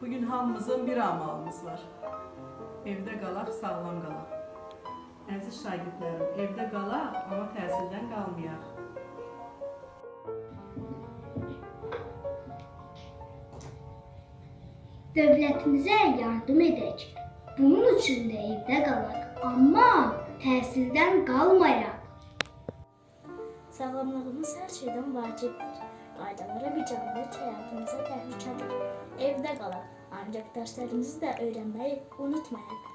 Bugün hamımızın bir amalımız var. Evdə qalaq, sağlam qalaq. Əziz şagirdlərim, evdə qalaq, amma təhsildən qalmayaq. Dövlətimizə yardım edək. Bunun üçün də evdə qalaq, amma təhsildən qalmayaq. Sağlamlığımız her şeyden vacibdir. Qaydalara bicanlıq həyatımıza təhlükədir. Evdə qalaq, ancaq dərslərimizi də öyrənməyi unutmayaq.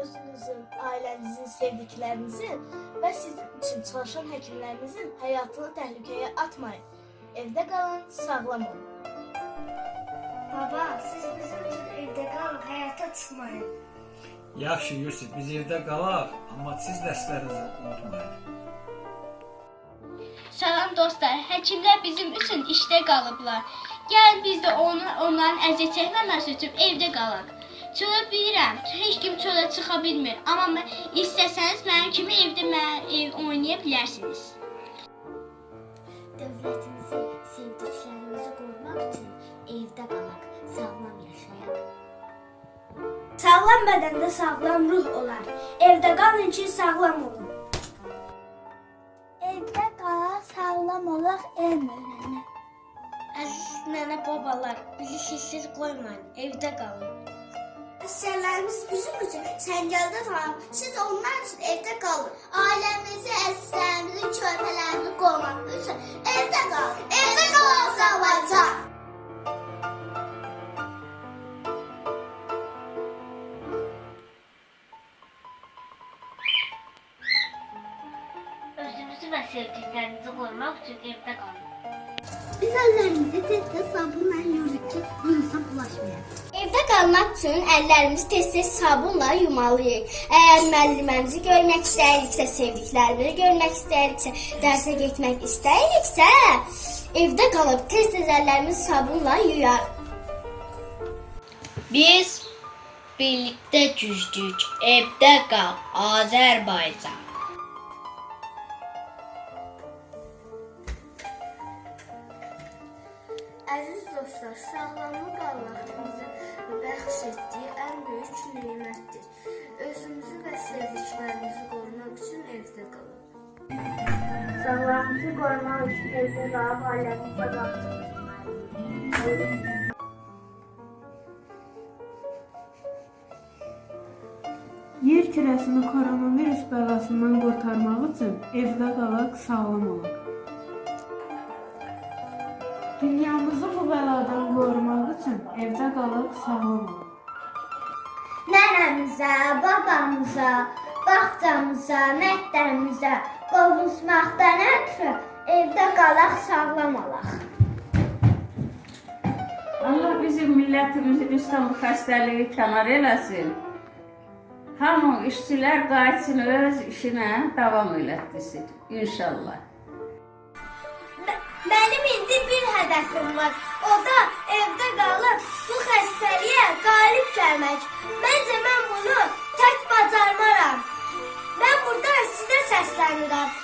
özünüzün, ailənizin, sevdiklərinizin və sizin üçün çalışan həkimlərinizin həyatını təhlükəyə atmayın. Evdə qalın, sağlam olun. Baba, siz bizim üçün evdə qalın, həyata çıxmayın. Yaxşı Yusuf, biz evdə qalaq, amma siz dərslərinizi unutmayın. Salam dostlar, həkimlər bizim üçün işdə qalıblar. Gəl biz də onu, onların əziyyət çəkməməsi üçün evdə qalaq. Çölə bilirəm, heç kim çölə çıxa bilmir, amma mən istəsəniz mənim kimi evdə mən ev oynaya bilərsiniz. Dövlətimizi, sevdiklərimizi qorumaq üçün evdə qalaq, sağlam yaşayaq. Sağlam bədəndə sağlam ruh olar. Evdə qalın ki, sağlam olun. Sağlam olaq, elm öyrənək. Əziz nənə babalar, bizi sessiz qoymayın, evdə qalın. Əsərlərimiz bizim üçün səngəldə qalıb. Siz onlar üçün evdə qalın. Ailəmizi, əzizlərimizi, körpələrimizi qorumaq üçün evdə qalın. Və sevdiklərinizi qorumaq üçün evdə qalın. Biz əllərimizi tez-tez sabunla yuyuruq ki, virusa bulaşmayaq. Evdə qalmaq üçün əllərimizi tez-tez sabunla yumalıyıq. Əgər müəlliməmizi görmək istəyiriksə, sevdiklərimizi görmək istəyiriksə, dərsə getmək istəyiriksə, evdə qalıb tez-tez əllərimizi sabunla yuyaq. Biz birlikdə güclük, evdə qal, Azərbaycan. Əziz dostlar, sağlamlıq Allahımızın bəxş etdiyi ən böyük nemətdir. Özümüzü və sevdiklərimizi qorumaq üçün evdə qalın. Sağlamlığımızı qorumaq üçün evdə qalıb ailəmizə baxmalıyıq. Yer kürəsini koronavirus bəlasından qurtarmaq üçün evdə qalaq, sağlam olaq. Dünyamızı bu bəladan qorumaq üçün evdə qalaq, sağlam. Nənəmizə, babamıza, bağçamıza, məktəbimizə qovuşmaqdan ötürü evdə qalaq, sağlam olaq. Allah bizim millətimizin üstən bu xəstəliyi kənar eləsin. Hamı işçilər qayıtsın öz işinə davam elətdirsin inşallah. Benim indi bir hədəfim var. O da evdə qalıb bu xəstəliyə qalib gəlmək. Məncə mən bunu tək bacarmaram. Mən burada sizə səslənirəm.